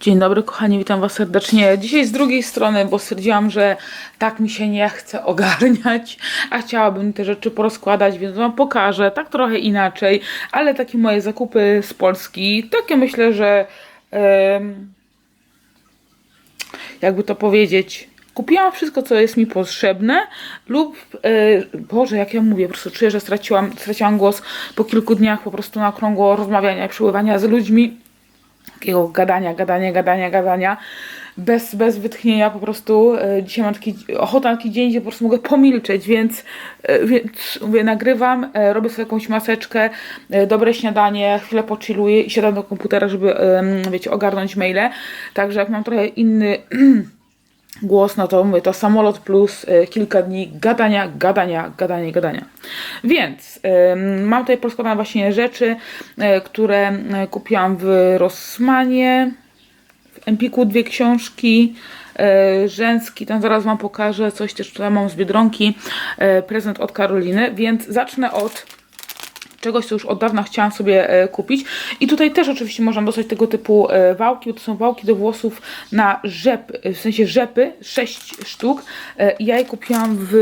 Dzień dobry kochani, witam was serdecznie. Dzisiaj z drugiej strony, bo stwierdziłam, że tak mi się nie chce ogarniać, a chciałabym te rzeczy porozkładać, więc wam pokażę, tak trochę inaczej, ale takie moje zakupy z Polski, takie myślę, że jakby to powiedzieć, kupiłam wszystko, co jest mi potrzebne lub, e, Boże, jak ja mówię, po prostu czuję, że straciłam, straciłam głos po kilku dniach po prostu na okrągło rozmawiania i przybywania z ludźmi, takiego gadania, gadania, gadania, gadania, bez, bez wytchnienia po prostu. E, dzisiaj mam taki, ochotę na taki dzień, gdzie po prostu mogę pomilczeć, więc, e, więc mówię, nagrywam, e, robię sobie jakąś maseczkę, dobre śniadanie, chwilę pochilluję i siadam do komputera, żeby, wiecie, ogarnąć maile. Także jak mam trochę inny głos, no to mówię, to samolot plus y, kilka dni gadania, gadania, gadania, gadania. Więc mam tutaj poskładane właśnie rzeczy, y, które y, kupiłam w Rossmanie, w Empiku dwie książki, Rzęski, tam zaraz wam pokażę, coś też tutaj mam z Biedronki, prezent od Karoliny, więc zacznę od czegoś, co już od dawna chciałam sobie e, kupić. I tutaj też oczywiście można dostać tego typu e, wałki, bo to są wałki do włosów na rzep, w sensie rzepy, 6 sztuk. E, ja je kupiłam w,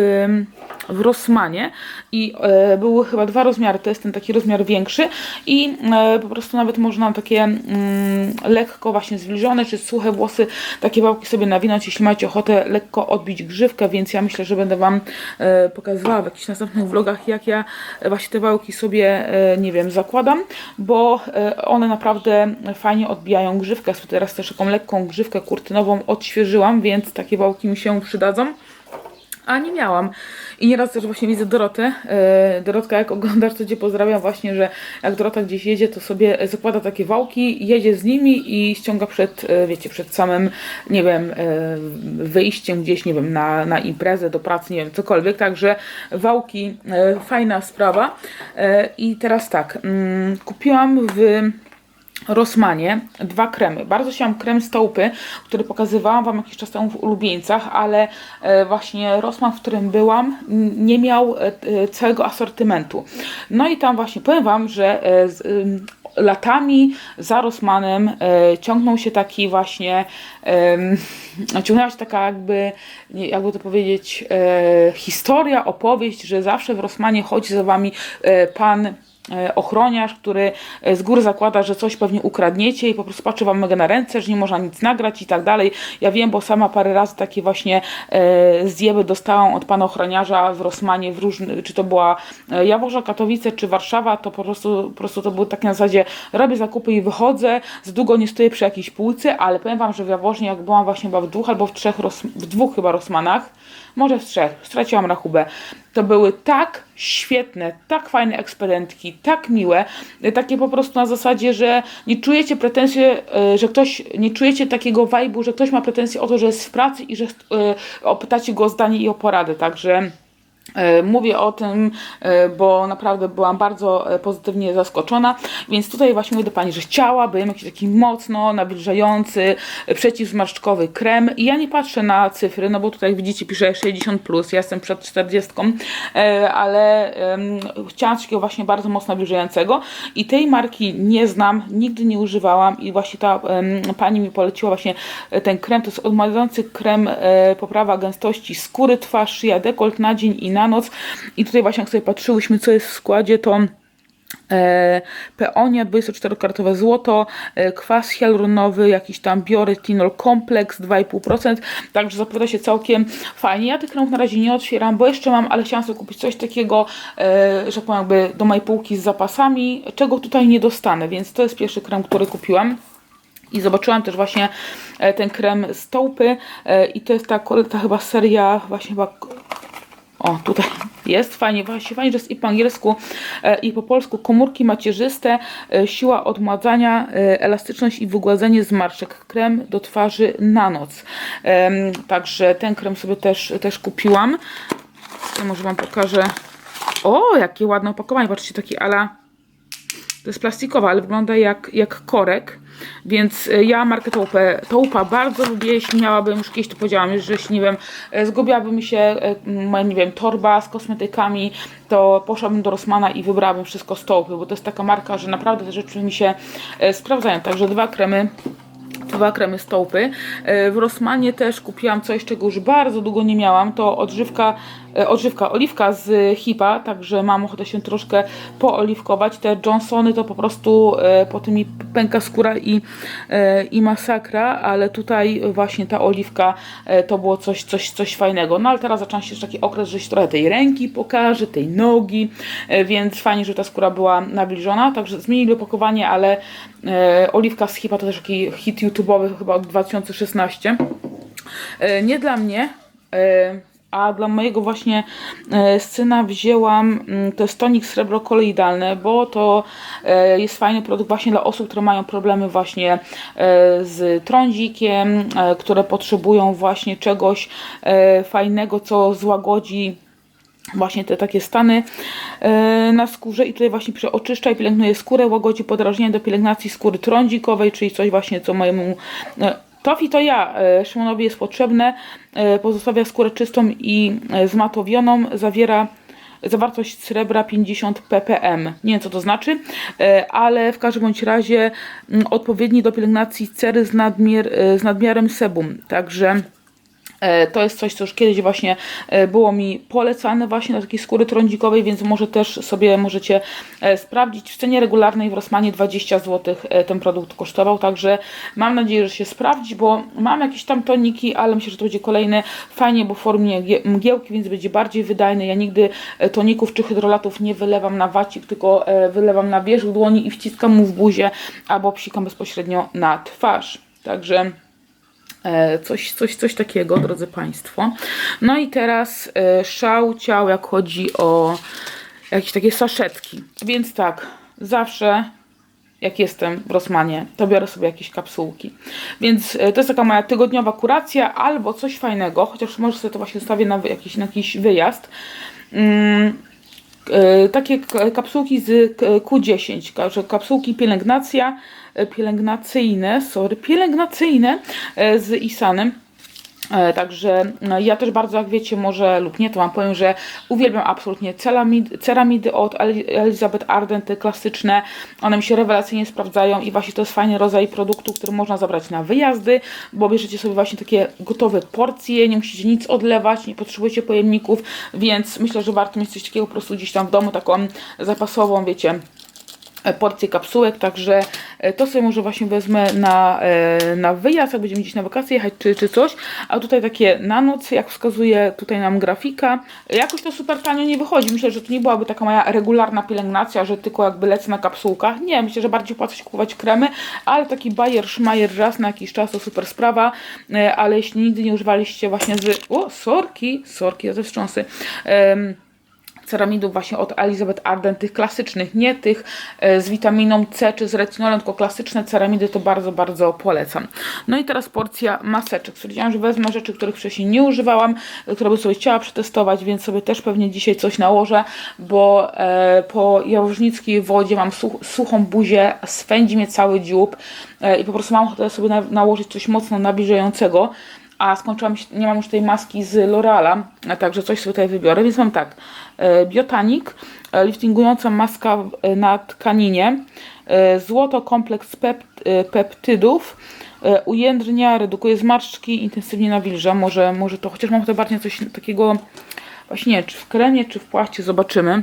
w Rossmanie i e, były chyba dwa rozmiary, to jest ten taki rozmiar większy i e, po prostu nawet można takie mm, lekko właśnie zwilżone czy suche włosy, takie wałki sobie nawinąć, jeśli macie ochotę lekko odbić grzywkę, więc ja myślę, że będę Wam e, pokazywała w jakichś następnych vlogach, jak ja właśnie te wałki sobie, e, nie wiem, zakładam, bo e, one naprawdę fajnie odbijają grzywkę. Sobie teraz też taką lekką grzywkę kurtynową odświeżyłam, więc takie wałki mi się przydadzą a nie miałam. I nieraz też właśnie widzę Dorotę. E, Dorotka, jak oglądasz, to Cię pozdrawiam właśnie, że jak Dorota gdzieś jedzie, to sobie zakłada takie wałki, jedzie z nimi i ściąga przed, e, wiecie, przed samym, nie wiem, e, wyjściem gdzieś, nie wiem, na, na imprezę, do pracy, nie wiem, cokolwiek. Także wałki, fajna sprawa. I teraz tak, mm, kupiłam w Rossmanie dwa kremy. Bardzo chciałam krem z który pokazywałam Wam jakiś czas temu w ulubieńcach, ale e, właśnie Rossmann, w którym byłam, nie miał e, e, całego asortymentu. No i tam właśnie powiem Wam, że latami za Rossmanem e, ciągnął się taki właśnie, ciągnęła się taka jakby, jakby to powiedzieć, historia, opowieść, że zawsze w Rossmanie chodzi za Wami pan ochroniarz, który e, z góry zakłada, że coś pewnie ukradniecie i po prostu patrzy wam mega na ręce, że nie można nic nagrać i tak dalej. Ja wiem, bo sama parę razy takie właśnie e, zjeby dostałam od pana ochroniarza w Rosmanie, w różny, czy to była e, Jaworza, Katowice, czy Warszawa, to po prostu, po prostu to było takie na zasadzie robię zakupy i wychodzę, z długo nie stoję przy jakiejś półce, ale powiem wam, że w Jaworznie, jak byłam właśnie chyba w dwóch albo w trzech, w dwóch chyba Rosmanach, może w trzech, straciłam rachubę. To były tak świetne, tak fajne ekspedentki, tak miłe, e, takie po prostu na zasadzie, że nie czujecie pretensji, e, że ktoś, nie czujecie takiego vibe'u, że ktoś ma pretensje o to, że jest w pracy i że e, opytacie go o zdanie i o poradę, także Mówię o tym, e, bo naprawdę byłam bardzo e, pozytywnie zaskoczona, więc tutaj właśnie mówię do Pani, że chciałabym jakiś taki mocno nawilżający, e, przeciwzmarszczkowy krem. I ja nie patrzę na cyfry, no bo tutaj widzicie pisze 60+, plus, ja jestem przed 40, e, ale chciałam coś takiego właśnie bardzo mocno nawilżającego i tej marki nie znam, nigdy nie używałam i właśnie ta Pani mi poleciła właśnie e, ten krem, to jest odmładzający krem, e, poprawa gęstości skóry, twarz, szyja, dekolt na dzień i na noc. I tutaj właśnie jak sobie patrzyłyśmy, co jest w składzie, to e, peonia 24-karatowe złoto, e, kwas hialuronowy, jakiś tam bioretinol kompleks 2,5%, także zapowiada się całkiem fajnie. Ja tych kremów na razie nie otwieram, bo jeszcze mam, ale chciałam sobie kupić coś takiego, e, że powiem jakby do mojej półki z zapasami, czego tutaj nie dostanę, więc to jest pierwszy krem, który kupiłam. I zobaczyłam też właśnie ten krem z taupy e, i to jest ta, ta chyba seria właśnie chyba o, tutaj jest fajnie, właśnie fajnie, że jest i po angielsku, e, i po polsku. Komórki macierzyste, e, siła odmładzania, e, elastyczność i wygładzenie zmarszczek. Krem do twarzy na noc. Także ten krem sobie też, też kupiłam. Ja może Wam pokażę. O, jakie ładne opakowanie. Patrzcie, taki ala to jest plastikowa, ale wygląda jak, jak korek. Więc e, ja markę Taupe, Taupa bardzo lubię. Jeśli miałabym, już kiedyś to powiedziałam, że jeśli nie wiem, e, zgubiłaby mi się e, nie wiem, torba z kosmetykami, to poszłabym do Rossmana i wybrałabym wszystko z Taupy, bo to jest taka marka, że naprawdę te rzeczy mi się sprawdzają. Także dwa kremy dwa kremy stołpy. E, W Rossmanie też kupiłam coś, czego już bardzo długo nie miałam. To odżywka, odżywka oliwka z Hipa, także mam ochotę się troszkę pooliwkować. Te Johnsony to po prostu e, potem mi pęka skóra i, e, i masakra, ale tutaj właśnie ta oliwka e, to było coś, coś, coś fajnego. No ale teraz zaczyna się taki okres, że się trochę tej ręki pokaże, tej nogi, e, więc fajnie, że ta skóra była nabliżona. Także zmienili opakowanie, ale e, oliwka z Hipa to też taki hit YouTube'owy chyba od 2016. E, nie dla mnie, e, a dla mojego właśnie e, syna wzięłam, mm, to jest tonik srebro koloidalne, bo to e, jest fajny produkt właśnie dla osób, które mają problemy właśnie e, z trądzikiem, które potrzebują właśnie czegoś fajnego, co złagodzi właśnie te takie stany na skórze. I tutaj właśnie przeoczyszcza i pielęgnuje skórę, łagodzi podrażnienie do pielęgnacji skóry trądzikowej, czyli coś właśnie co mojemu Tofi to ja, e, Szymonowi jest potrzebne, e, pozostawia skórę czystą i e, zmatowioną, zawiera zawartość srebra 50 ppm. Nie wiem co to znaczy, ale w każdym bądź razie mm, odpowiedni do pielęgnacji cery z, nadmiar, z nadmiarem sebum. Także To jest coś, co już kiedyś właśnie e, było mi polecane właśnie do takiej skóry trądzikowej, więc może też sobie możecie e, sprawdzić. W cenie regularnej w Rossmanie 20 zł ten produkt kosztował, także mam nadzieję, że się sprawdzi, bo mam jakieś tam toniki, ale myślę, że to będzie kolejny fajnie, bo w formie gie- mgiełki, więc będzie bardziej wydajny. Ja nigdy e, toników czy hydrolatów nie wylewam na wacik, tylko e, wylewam na wierzch dłoni i wciskam mu w buzię albo psikam bezpośrednio na twarz. Także E, Coś, coś, coś takiego, drodzy Państwo. No i teraz e, szał ciał, jak chodzi o jakieś takie saszetki. Więc tak, zawsze jak jestem w Rossmanie, to biorę sobie jakieś kapsułki. Więc e, to jest taka moja tygodniowa kuracja albo coś fajnego, chociaż może sobie to właśnie zostawię na jakiś, na jakiś wyjazd. Mm, e, takie kapsułki z k- Q10, ka- że kapsułki pielęgnacja, e, pielęgnacyjne, sorry, pielęgnacyjne e, z Isanem. E, Także no, ja też bardzo, jak wiecie, może lub nie, to wam powiem, że uwielbiam absolutnie ceramidy, ceramidy od El- Elizabeth Arden, te klasyczne. One mi się rewelacyjnie sprawdzają i właśnie to jest fajny rodzaj produktu, który można zabrać na wyjazdy, bo bierzecie sobie właśnie takie gotowe porcje, nie musicie nic odlewać, nie potrzebujecie pojemników, więc myślę, że warto mieć coś takiego po prostu gdzieś tam w domu, taką zapasową, wiecie, e, porcję kapsułek, także e, to sobie może właśnie wezmę na, e, na wyjazd, jak będziemy gdzieś na wakacje jechać czy, czy coś, a tutaj takie na noc, jak wskazuje tutaj nam grafika, jakoś to super tanio nie wychodzi, myślę, że to nie byłaby taka moja regularna pielęgnacja, że tylko jakby lecę na kapsułkach, nie, myślę, że bardziej opłaca się kupować kremy, ale taki Bayer Schmeier raz na jakiś czas to super sprawa, e, ale jeśli nigdy nie używaliście właśnie z, o, sorki, sorki, ja ze wstrząsy, em, ceramidów właśnie od Elizabeth Arden, tych klasycznych, nie tych e, z witaminą C czy z retinolem, tylko klasyczne ceramidy to bardzo, bardzo polecam. No i teraz porcja maseczek. Stwierdziłam, że wezmę rzeczy, których wcześniej nie używałam, które bym sobie chciała przetestować, więc sobie też pewnie dzisiaj coś nałożę, bo e, po jałożnickiej wodzie mam such, suchą buzię, swędzi mnie cały dziób e, i po prostu mam ochotę sobie na, nałożyć coś mocno nabliżającego a skończyłam, nie mam już tej maski z L'Oreala, także coś sobie tutaj wybiorę, więc mam tak, e, Biotanik, e, liftingująca maska e, na tkaninie, złoto kompleks pep, e, peptydów, ujędrnia, redukuje zmarszczki, intensywnie nawilża, może, może to, chociaż mam to bardziej coś takiego, właśnie nie, czy w kremie, czy w płaście, zobaczymy.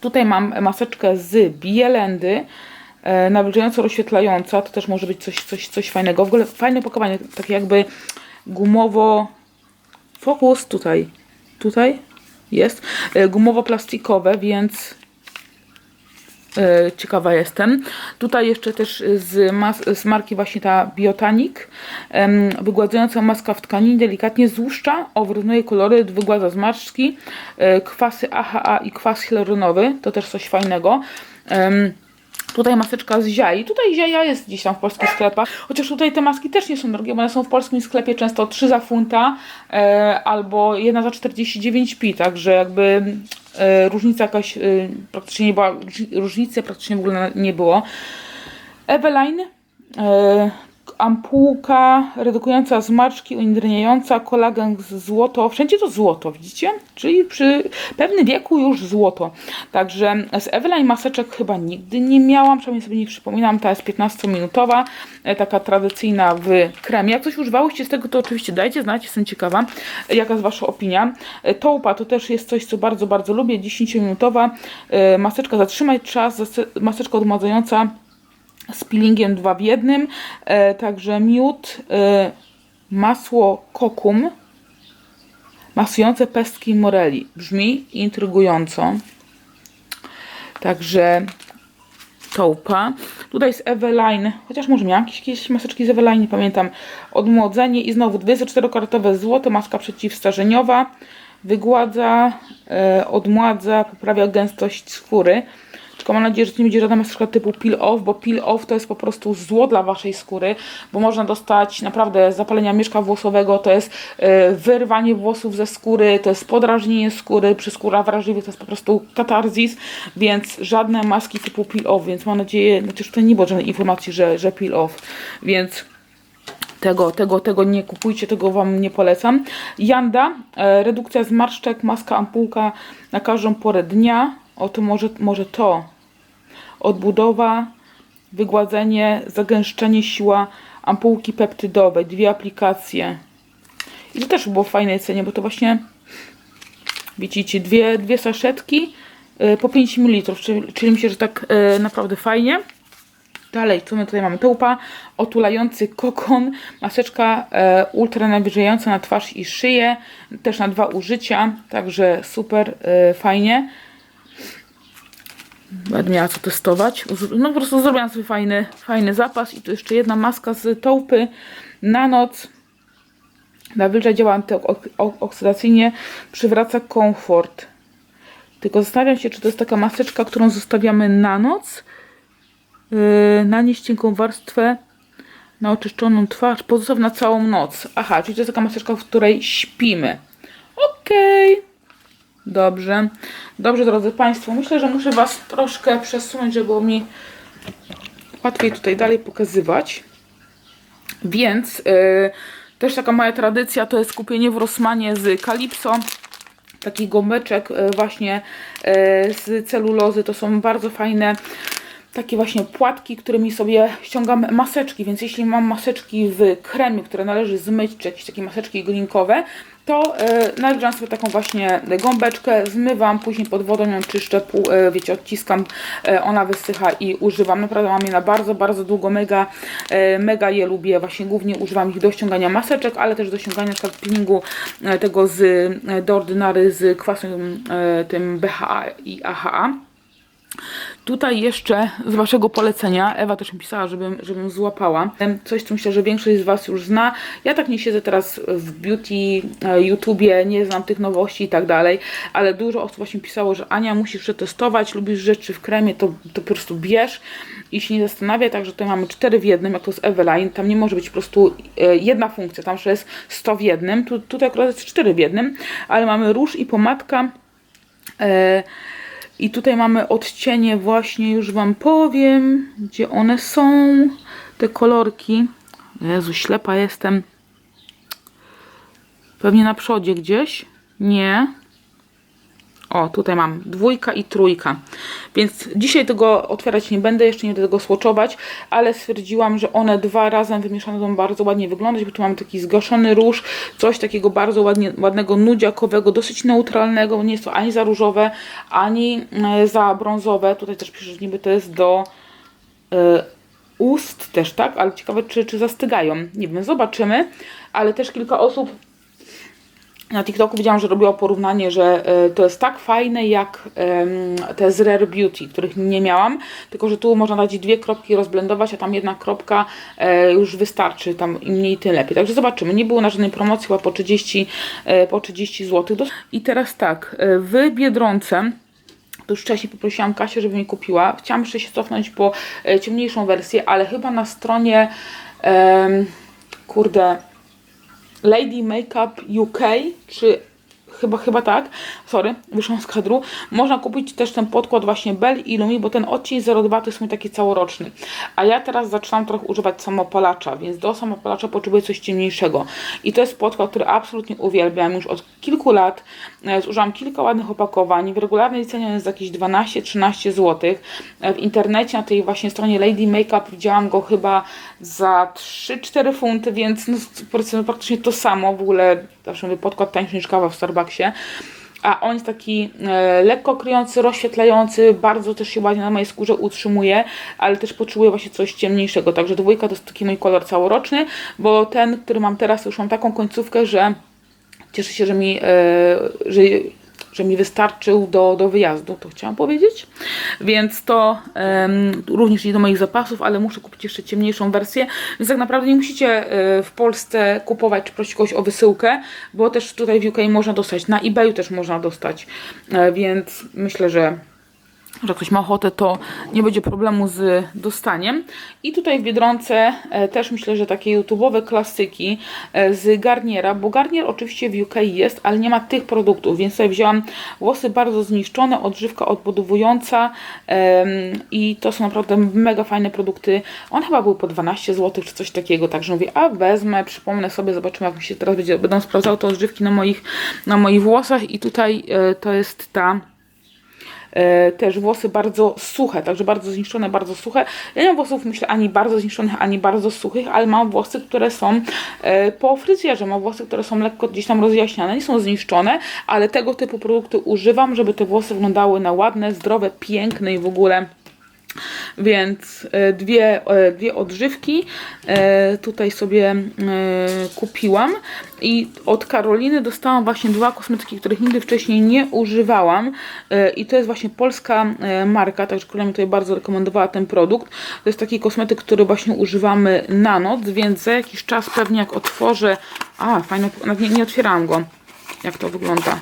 Tutaj mam maseczkę z Bielendy, nawilżająco rozświetlająca, to też może być coś, coś, coś fajnego. W ogóle fajne opakowanie, takie jakby gumowo... Fokus tutaj, tutaj jest. E, Gumowo-plastikowe, więc e, ciekawa jestem. Tutaj jeszcze też z, z marki właśnie ta Biotanik. Wygładzająca maska w tkaninie delikatnie złuszcza, wyrównuje kolory, wygładza zmarszczki, e, kwasy AHA i kwas hialuronowy, to też coś fajnego. Tutaj maseczka z Ziai. Tutaj Ziaja jest gdzieś tam w polskich sklepach. Chociaż tutaj te maski też nie są drogie, bo one są w polskim sklepie często 3 za funta e, albo 1 za 49 pi. Także jakby e, różnica jakaś e, praktycznie nie była. Różnicy praktycznie w ogóle nie było. Eveline. E, ampułka redukująca zmarszczki, uniedraniająca, kolagen z złoto. Wszędzie to złoto, widzicie? Czyli przy pewnym wieku już złoto. Także z Eveline maseczek chyba nigdy nie miałam, przynajmniej sobie nie przypominam. Ta jest 15-minutowa, e, taka tradycyjna w kremie. Jak coś używałyście z tego, to oczywiście dajcie znać, jestem ciekawa, jaka jest Wasza opinia. E, Toupa to też jest coś, co bardzo, bardzo lubię. 10-minutowa e, maseczka zatrzymać czas, maseczka odmładzająca z peelingiem dwa w jednym, e, także miód, e, masło kokum, masujące pestki moreli. Brzmi intrygująco. Także toupa. Tutaj jest Eveline, chociaż może miałam jakieś, jakieś maseczki z Eveline, nie pamiętam. Odmłodzenie i znowu 24-karatowe złoto, maska przeciwstarzeniowa. Wygładza, e, odmładza, poprawia gęstość skóry. Tylko mam nadzieję, że to nie będzie żadna maseczka typu peel off, bo peel off to jest po prostu zło dla waszej skóry, bo można dostać naprawdę zapalenia mieszka włosowego, to jest e, wyrwanie włosów ze skóry, to jest podrażnienie skóry, przy skóra wrażliwie to jest po prostu katarzis, więc żadne maski typu peel off, więc mam nadzieję, chociaż tutaj nie było żadnej informacji, że, że peel off, więc tego, tego, tego nie kupujcie, tego Wam nie polecam. Janda, e, redukcja zmarszczek, maska ampułka na każdą porę dnia. O to może, może to. Odbudowa, wygładzenie, zagęszczenie, siła ampułki peptydowej. Dwie aplikacje. I to też było w fajnej cenie, bo to właśnie widzicie, dwie, dwie saszetki e, po 5 ml, czyli, czyli myślę, że tak e, naprawdę fajnie. Dalej, co my tutaj mamy? Toupa, otulający kokon, maseczka e, ultra nawilżająca na twarz i szyję, też na dwa użycia, także super e, fajnie. Będę miała co testować. No po prostu zrobiłam sobie fajny, fajny zapas i tu jeszcze jedna maska z tołpy na noc. Nawilża działa antyoksydacyjnie, przywraca komfort. Tylko zastanawiam się, czy to jest taka maseczka, którą zostawiamy na noc, yy, nanieść cienką warstwę na oczyszczoną twarz, pozostaw na całą noc. Aha, czyli to jest taka maseczka, w której śpimy. Okej. Dobrze. Dobrze, drodzy Państwo. Myślę, że muszę Was troszkę przesunąć, żeby było mi łatwiej tutaj dalej pokazywać. Więc yy, też taka moja tradycja to jest kupienie w Rossmanie z Calypso taki gąbeczek e, właśnie e, z celulozy. To są bardzo fajne takie właśnie płatki, którymi sobie ściągam maseczki, więc jeśli mam maseczki w kremie, które należy zmyć, czy jakieś takie maseczki glinkowe, to nawilżam sobie taką właśnie gąbeczkę, zmywam, później pod wodą ją czyszczę, pół, e, wiecie, odciskam, e, ona wysycha i używam. Naprawdę mam je na bardzo, bardzo długo, mega, e, mega je lubię, właśnie głównie używam ich do ściągania maseczek, ale też do ściągania na peelingu e, tego z, e, do ordynary z kwasem e, tym BHA i AHA. Tutaj jeszcze z Waszego polecenia, Ewa też mi pisała, żebym, żebym złapała. Coś, co myślę, że większość z Was już zna. Ja tak nie siedzę teraz w beauty, e, YouTubie, nie znam tych nowości i tak dalej, ale dużo osób właśnie pisało, że Ania musisz przetestować, lubisz rzeczy w kremie, to, to po prostu bierz i się nie zastanawia, także tutaj mamy 4 w jednym, jak to jest Eveline, tam nie może być po prostu e, jedna funkcja, tam że jest 100 w jednym, tu, tutaj akurat jest 4 w jednym, ale mamy róż i pomadka, e, i tutaj mamy odcienie właśnie, już Wam powiem, gdzie one są, te kolorki. Jezu, ślepa jestem. Pewnie na przodzie gdzieś. Nie. O, tutaj mam dwójka i trójka. Więc dzisiaj tego otwierać nie będę, jeszcze nie będę tego słoczować, ale stwierdziłam, że one dwa razem wymieszane będą bardzo ładnie wyglądać, bo tu mamy taki zgaszony róż, coś takiego bardzo ładnie, ładnego, nudziakowego, dosyć neutralnego, nie jest to ani za różowe, ani e, za brązowe. Tutaj też pisze, że niby to jest do e, ust też, tak? Ale ciekawe, czy, czy zastygają. Nie wiem, zobaczymy. Ale też kilka osób na TikToku widziałam, że robiło porównanie, że e, to jest tak fajne jak te z Rare Beauty, których nie miałam, tylko że tu można dać dwie kropki rozblendować, a tam jedna kropka e, już wystarczy, tam im mniej tym lepiej. Także zobaczymy. Nie było na żadnej promocji, chyba po 30, e, po 30 zł. I teraz tak, w Biedronce już wcześniej poprosiłam Kasię, żeby mi kupiła. Chciałam jeszcze się cofnąć po ciemniejszą wersję, ale chyba na stronie kurde Lady Makeup UK czy chyba, chyba tak, sorry, wyszłam z kadru, można kupić też ten podkład właśnie Bell Illumi, bo ten odcień 02 to jest mój taki całoroczny, a ja teraz zaczynam trochę używać samopalacza, więc do samopalacza potrzebuję coś ciemniejszego. I to jest podkład, który absolutnie uwielbiam już od kilku lat, e, zużyłam kilka ładnych opakowań, w regularnej cenie on jest jakieś 12-13 zł, E, w internecie na tej właśnie stronie Lady Makeup widziałam go chyba za 3-4 funty, więc no, praktycznie to samo, w ogóle zawsze mówię podkład tańszy niż kawa w Starbucksie. A on jest taki e, lekko kryjący, rozświetlający, bardzo też się ładnie na mojej skórze utrzymuje, ale też potrzebuję właśnie coś ciemniejszego. Także dwójka to jest taki mój kolor całoroczny, bo ten, który mam teraz, już mam taką końcówkę, że cieszę się, że mi, e, że, że mi wystarczył do, do wyjazdu, to chciałam powiedzieć. Więc to em, również idzie do moich zapasów, ale muszę kupić jeszcze ciemniejszą wersję. Więc tak naprawdę nie musicie e, w Polsce kupować czy prosić kogoś o wysyłkę, bo też tutaj w UK można dostać. Na eBayu też można dostać. E, więc myślę, że że ktoś ma ochotę, to nie będzie problemu z dostaniem. I tutaj w Biedronce e, też myślę, że takie YouTube'owe klasyki e, z Garniera, bo Garnier oczywiście w UK jest, ale nie ma tych produktów, więc sobie wzięłam włosy bardzo zniszczone, odżywka odbudowująca i to są naprawdę mega fajne produkty. One chyba były po 12 zł czy coś takiego, także mówię, a wezmę, przypomnę sobie, zobaczymy jak mi się teraz będzie, będą sprawdzały te odżywki na moich, na moich włosach i tutaj e, to jest ta też włosy bardzo suche, także bardzo zniszczone, bardzo suche. Ja nie mam włosów, myślę, ani bardzo zniszczonych, ani bardzo suchych, ale mam włosy, które są e, po fryzjerze. Mam włosy, które są lekko gdzieś tam rozjaśniane, nie są zniszczone, ale tego typu produkty używam, żeby te włosy wyglądały na ładne, zdrowe, piękne i w ogóle. Więc e, dwie, e, dwie odżywki e, tutaj sobie kupiłam. I od Karoliny dostałam właśnie dwa kosmetyki, których nigdy wcześniej nie używałam. I to jest właśnie polska marka, także Karolina mi tutaj bardzo rekomendowała ten produkt. To jest taki kosmetyk, który właśnie używamy na noc, więc za jakiś czas pewnie jak otworzę, a fajno, nawet nie, nie otwierałam go, jak to wygląda,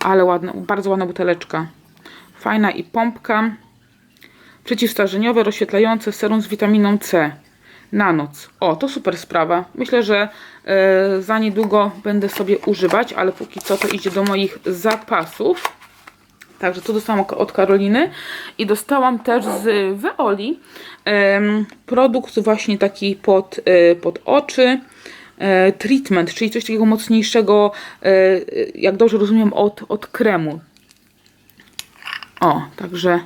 ale ładna, bardzo ładna buteleczka, fajna i pompka przeciwstarzeniowe, rozświetlające serum z witaminą C na noc. O, to super sprawa. Myślę, że e, za niedługo będę sobie używać, ale póki co to idzie do moich zapasów. Także tu dostałam od Karoliny i dostałam też z Veoli produkt właśnie taki pod, e, pod oczy. E, treatment, czyli coś takiego mocniejszego, e, e, jak dobrze rozumiem, od, od kremu. O, także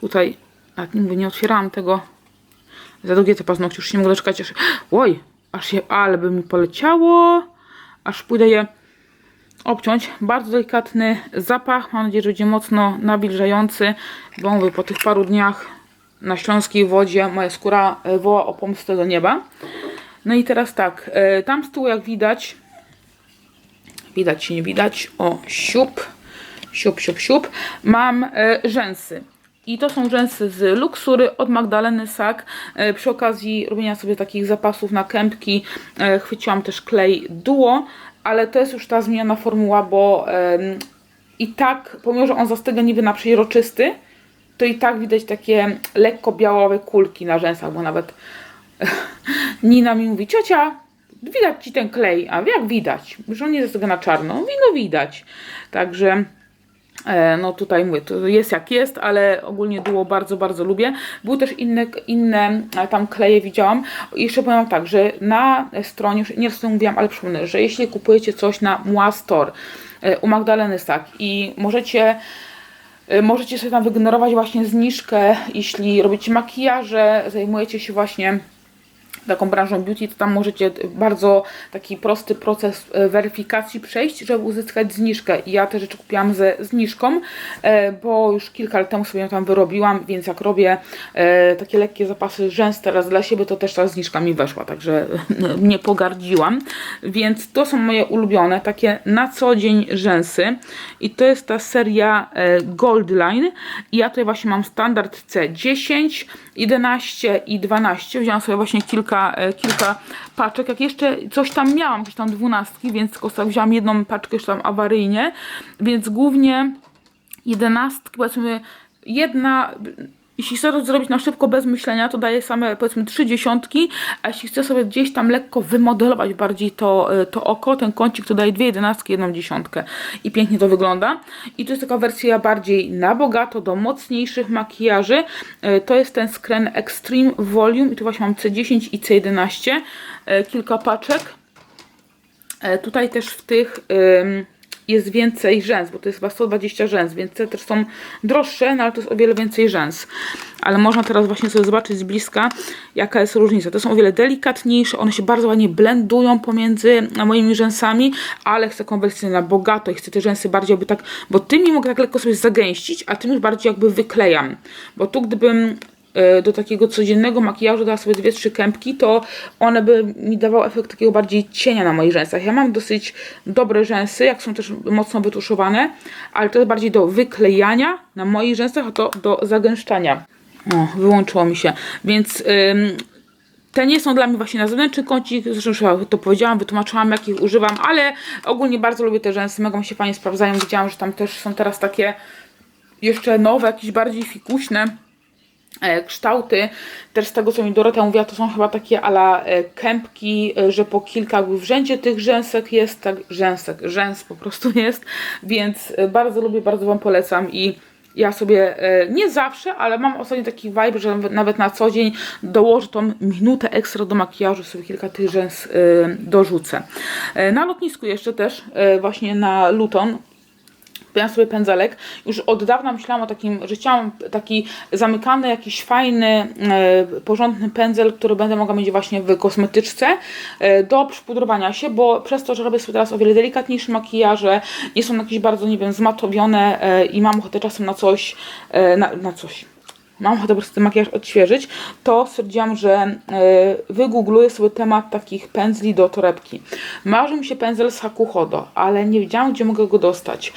Tutaj, tak mówię, nie otwierałam tego. Za długie te paznokcie, już się nie mogę doczekać, aż... Oj, aż się, ale by mi poleciało. Aż pójdę je obciąć. Bardzo delikatny zapach, mam nadzieję, że będzie mocno nawilżający, bo mówię, po tych paru dniach na śląskiej wodzie moja skóra e, woła o pomstę do nieba. No i teraz tak, e, tam z tyłu jak widać, widać się nie widać, o siup, siup, siup, siup, mam e, rzęsy. I to są rzęsy z Luxury od Magdaleny Sak. E, przy okazji robienia sobie takich zapasów na kępki e, chwyciłam też klej Duo, ale to jest już ta zmieniona formuła, bo i tak, pomimo że on zastyga niby na przeźroczysty, to i tak widać takie lekko białowe kulki na rzęsach, bo nawet Nina mi mówi, ciocia, widać ci ten klej, a jak widać, że on nie zastyga na czarno, mówi, no widać, także No tutaj mówię, to jest jak jest, ale ogólnie duo bardzo, bardzo lubię. Były też inne, inne e, tam kleje widziałam. Jeszcze powiem tak, że na stronie, już nie to mówiłam, ale przypomnę, że jeśli kupujecie coś na Mua Store e, u Magdaleny Sak i możecie e, Możecie sobie tam wygenerować właśnie zniżkę, jeśli robicie makijaże, zajmujecie się właśnie taką branżą beauty, to tam możecie bardzo taki prosty proces e, weryfikacji przejść, żeby uzyskać zniżkę. I ja te rzeczy kupiłam ze zniżką, e, bo już kilka lat temu sobie ją tam wyrobiłam, więc jak robię e, takie lekkie zapasy rzęs teraz dla siebie, to też ta zniżka mi weszła, także nie pogardziłam. Więc to są moje ulubione, takie na co dzień rzęsy. I to jest ta seria Gold Line. I ja tutaj właśnie mam standard C10, 11 i 12. Wziąłam sobie właśnie kilka, e, kilka paczek. Jak jeszcze coś tam miałam, jakieś tam dwunastki, więc tylko sobie wziąłam jedną paczkę już tam awaryjnie. Więc głównie jedenastki, powiedzmy jedna Jeśli chcę to zrobić na szybko, bez myślenia, to daję same powiedzmy trzy dziesiątki, a jeśli chcę sobie gdzieś tam lekko wymodelować bardziej to, y, to oko, ten kącik, to daję dwie jedenastki, jedną dziesiątkę i pięknie to wygląda. I to jest taka wersja bardziej na bogato, do mocniejszych makijaży. Y, To jest ten skren Extreme Volume i tu właśnie mam C10 i C11, y, kilka paczek. Tutaj też w tych ym, jest więcej rzęs, bo to jest chyba 120 rzęs, więc te też są droższe, no ale to jest o wiele więcej rzęs. Ale można teraz właśnie sobie zobaczyć z bliska, jaka jest różnica. To są o wiele delikatniejsze, one się bardzo ładnie blendują pomiędzy moimi rzęsami, ale chcę konwersję na bogato i chcę te rzęsy bardziej jakby tak, bo tymi mogę tak lekko sobie zagęścić, a tym już bardziej jakby wyklejam. Bo tu gdybym do takiego codziennego makijażu dała sobie dwie, trzy kępki, to one by mi dawały efekt takiego bardziej cienia na moich rzęsach. Ja mam dosyć dobre rzęsy, jak są też mocno wytuszowane, ale to jest bardziej do wyklejania na moich rzęsach, a to do zagęszczania. O, wyłączyło mi się. Więc ym, te nie są dla mnie właśnie na zewnętrzny kącik, zresztą już to powiedziałam, wytłumaczyłam jak ich używam, ale ogólnie bardzo lubię te rzęsy, mega mi się fajnie sprawdzają. Widziałam, że tam też są teraz takie jeszcze nowe, jakieś bardziej fikuśne e, kształty. Też z tego, co mi Dorota mówiła, to są chyba takie ala e, kępki, e, że po kilka w rzędzie tych rzęsek jest, tak, rzęsek, rzęs po prostu jest, więc e, bardzo lubię, bardzo Wam polecam i ja sobie e, nie zawsze, ale mam ostatnio taki vibe, że nawet- na co dzień dołożę tą minutę ekstra do makijażu, sobie kilka tych rzęs e, dorzucę. E, Na lotnisku jeszcze też, e, właśnie na Luton, Kupiłam sobie pędzelek. Już od dawna myślałam o takim, że chciałam taki zamykany, jakiś fajny, e, porządny pędzel, który będę mogła mieć właśnie w kosmetyczce e, do przypudrowania się, bo przez to, że robię sobie teraz o wiele delikatniejsze makijaże, nie są jakieś bardzo, nie wiem, zmatowione e, i mam ochotę czasem na coś, na, na coś mam ochotę po prostu ten makijaż odświeżyć, to stwierdziłam, że y, wygoogluję sobie temat takich pędzli do torebki. Marzył mi się pędzel z Hakuhodo, ale nie wiedziałam, gdzie mogę go dostać.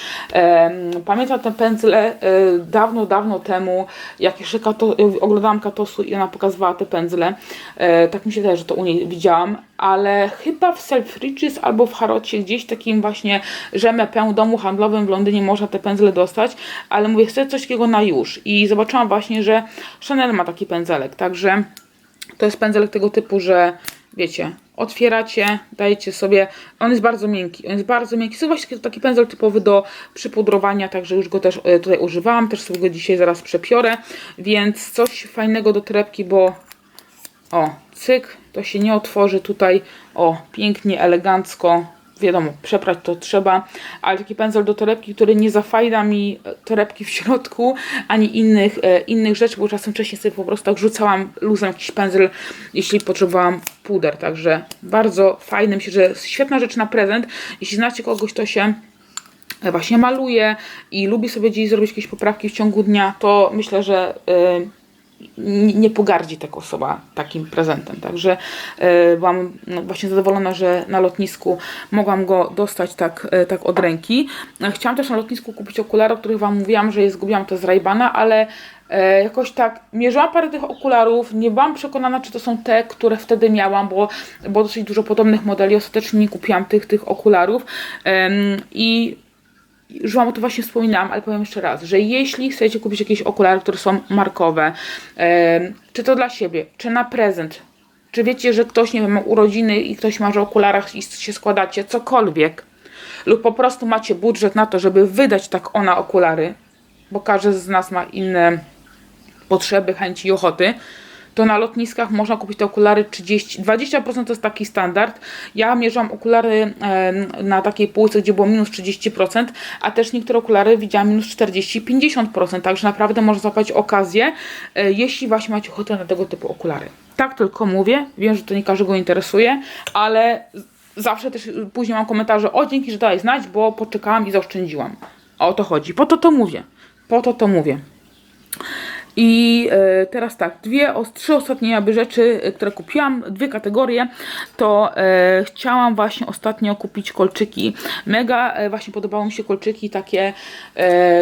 Pamiętam te pędzle y, dawno, dawno temu, jak jeszcze kato, y, oglądałam Katosu i ona pokazywała te pędzle. E, tak mi się też, że to u niej widziałam, ale chyba w Selfridges albo w Harocie, gdzieś takim właśnie rzemepę domu handlowym w Londynie można te pędzle dostać, ale mówię, chcę coś takiego na już i zobaczyłam właśnie, że Chanel ma taki pędzelek, także to jest pędzelek tego typu, że wiecie, otwieracie, dajecie sobie, on jest bardzo miękki, on jest bardzo miękki, to właśnie taki, taki pędzel typowy do przypudrowania, także już go też e, tutaj używałam, też sobie go dzisiaj zaraz przepiorę, więc coś fajnego do torebki, bo o, cyk, to się nie otworzy tutaj, o, pięknie, elegancko, wiadomo, przeprać to trzeba, ale taki pędzel do torebki, który nie zafajda mi e, torebki w środku, ani innych, e, innych rzeczy, bo czasem wcześniej sobie po prostu tak rzucałam luzem jakiś pędzel, jeśli potrzebowałam puder, także bardzo fajny, myślę, że świetna rzecz na prezent, jeśli znacie kogoś, to się e, właśnie maluje i lubi sobie gdzieś zrobić jakieś poprawki w ciągu dnia, to myślę, że y, nie pogardzi taka osoba takim prezentem. Także y, byłam no, właśnie zadowolona, że na lotnisku mogłam go dostać tak, y, tak od ręki. E, Chciałam też na lotnisku kupić okulary, o których Wam mówiłam, że je zgubiłam to z Raybana, ale e, jakoś tak mierzyłam parę tych okularów, nie byłam przekonana, czy to są te, które wtedy miałam, bo było dosyć dużo podobnych modeli, ostatecznie nie kupiłam tych, tych okularów i już Wam o to właśnie wspominałam, ale powiem jeszcze raz, że jeśli chcecie kupić jakieś okulary, które są markowe, czy to dla siebie, czy na prezent, czy wiecie, że ktoś, nie wiem, ma urodziny i ktoś marzy o okularach i się składacie, cokolwiek, lub po prostu macie budżet na to, żeby wydać tak ona okulary, bo każdy z nas ma inne potrzeby, chęci i ochoty, to na lotniskach można kupić te okulary 30, 20% to jest taki standard. Ja mierzyłam okulary na takiej półce, gdzie było minus 30%, a też niektóre okulary widziałam minus 40-50%, także naprawdę można złapać okazję, e, jeśli właśnie macie ochotę na tego typu okulary. Tak tylko mówię, wiem, że to nie każdego interesuje, ale zawsze też później mam komentarze, o dzięki, że dałeś znać, bo poczekałam i zaoszczędziłam. O to chodzi. Po to to mówię. Po to to mówię. I e, teraz tak, dwie, trzy ostatnie jakby rzeczy, e, które kupiłam, dwie kategorie, to e, chciałam właśnie ostatnio kupić kolczyki. Mega właśnie podobały mi się kolczyki takie,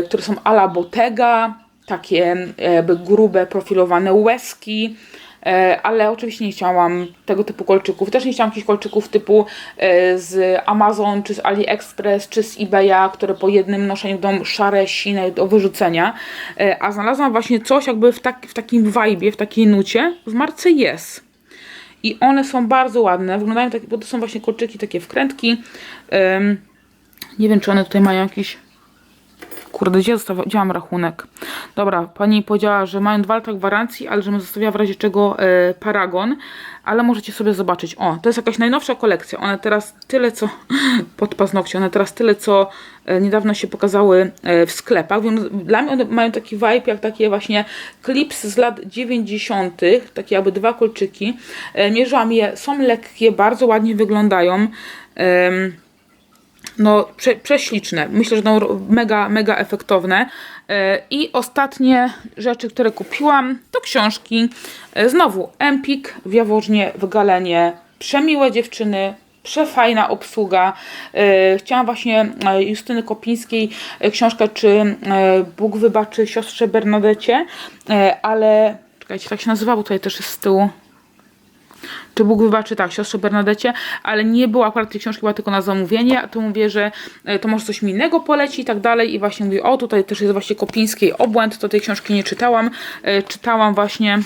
które są a la Bottega, takie jakby grube, profilowane łezki. E, ale oczywiście nie chciałam tego typu kolczyków. Też nie chciałam jakichś kolczyków typu e, z Amazon, czy z AliExpress, czy z eBaya, które po jednym noszeniu będą szare, sine do wyrzucenia. E, a znalazłam właśnie coś jakby w, tak, w takim vibe, w takiej nucie w marce Yes. I one są bardzo ładne, wyglądają tak, bo to są właśnie kolczyki, takie wkrętki. Nie wiem, czy one tutaj mają jakiś Kurde, gdzie zostawiałam rachunek? Dobra, pani powiedziała, że mają dwa lata gwarancji, ale żebym zostawiła w razie czego e, paragon, ale możecie sobie zobaczyć. O, to jest jakaś najnowsza kolekcja. One teraz tyle co pod paznokcie, one teraz tyle co e, niedawno się pokazały e, w sklepach. Więc dla mnie one mają taki vibe jak takie właśnie clips z lat 90., takie jakby dwa kolczyki. E, mierzyłam je, są lekkie, bardzo ładnie wyglądają. Em, no, prze, prześliczne. Myślę, że będą mega, mega efektowne. E, I ostatnie rzeczy, które kupiłam, to książki. E, Znowu Empik w Jaworznie, w Galenie. Przemiłe dziewczyny, przefajna obsługa. E, Chciałam właśnie Justyny Kopińskiej książkę, czy Bóg wybaczy siostrze Bernadecie, ale czekajcie, tak się nazywało, tutaj też jest z tyłu czy Bóg wybaczy, tak, siostrze Bernadecie, ale nie było akurat tej książki, była tylko na zamówienie, a to mówię, że e, to może coś mi innego poleci i tak dalej. I właśnie mówię, o tutaj też jest właśnie Kopińskiej Obłęd, to tej książki nie czytałam, e, czytałam właśnie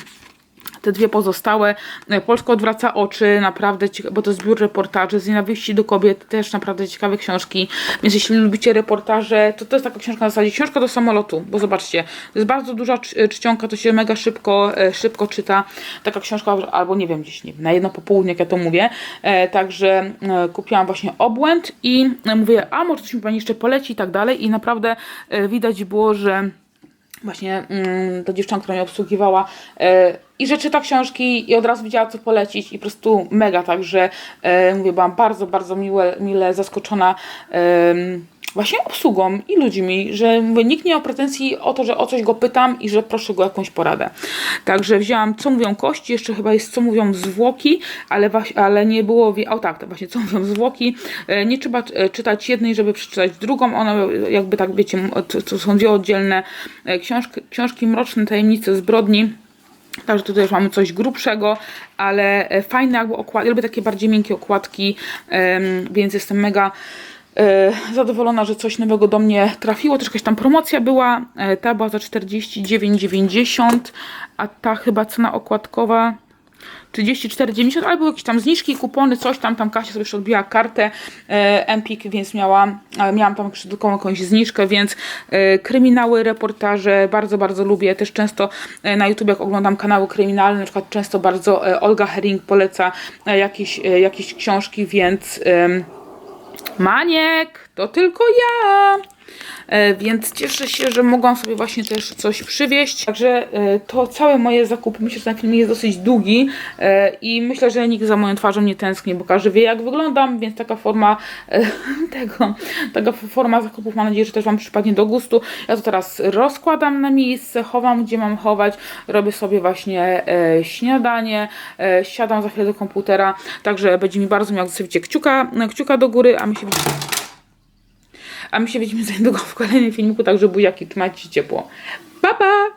te dwie pozostałe. E, Polska odwraca oczy, naprawdę, bo to zbiór reportaży z nienawiści do kobiet, też naprawdę ciekawe książki. Więc jeśli lubicie reportaże, to to jest taka książka na zasadzie książka do samolotu, bo zobaczcie, to jest bardzo duża cz- czcionka, to się mega szybko, e, szybko czyta. Taka książka, albo nie wiem, gdzieś nie wiem, na jedno popołudnie, jak ja to mówię. E, Także e, kupiłam właśnie obłęd i e, mówię, a może coś mi pani jeszcze poleci i tak dalej. I naprawdę e, widać było, że właśnie mm, ta dziewczynka, która mnie obsługiwała e, i że czyta książki i od razu wiedziała co polecić i po prostu mega, także e, mówię, byłam bardzo, bardzo miłe, mile zaskoczona właśnie obsługą i ludźmi, że mówię, nikt nie miał pretensji o to, że o coś go pytam i że proszę go o jakąś poradę. Także wzięłam co mówią kości, jeszcze chyba jest co mówią zwłoki, ale, ale nie było, o tak, to właśnie co mówią zwłoki. E, Nie trzeba e, czytać jednej, żeby przeczytać drugą, one jakby tak wiecie, to, są dwie oddzielne e, książki, książki Mroczne Tajemnice Zbrodni. Także tutaj już mamy coś grubszego, ale e, fajne jakby okładki, lubię takie bardziej miękkie okładki, więc jestem mega e, zadowolona, że coś nowego do mnie trafiło. Też jakaś tam promocja była, e, ta była za 49,90, a ta chyba cena okładkowa 34,90, ale były jakieś tam zniżki, kupony, coś tam, tam Kasia sobie jeszcze odbiła kartę e, Empik, więc miała, e, miałam tam taką jakąś zniżkę, więc e, kryminały, reportaże bardzo, bardzo lubię. Też często e, na YouTube jak oglądam kanały kryminalne, na przykład często bardzo e, Olga Herring poleca e, jakieś, e, jakieś książki, więc Maniek, to tylko ja. E, Więc cieszę się, że mogłam sobie właśnie też coś przywieźć. Także e, to całe moje zakupy. Myślę, że ten film jest dosyć długi e, i myślę, że nikt za moją twarzą nie tęskni, bo każdy wie jak wyglądam, więc taka forma tego, taka forma zakupów mam nadzieję, że też Wam przypadnie do gustu. Ja to teraz rozkładam na miejsce, chowam gdzie mam chować, robię sobie właśnie śniadanie, siadam za chwilę do komputera, także będzie mi bardzo jak zostawicie kciuka, kciuka do góry, a my się widzimy a my się widzimy za niedługo w kolejnym filmiku, także buziaki, trzymajcie się ciepło. Pa, pa!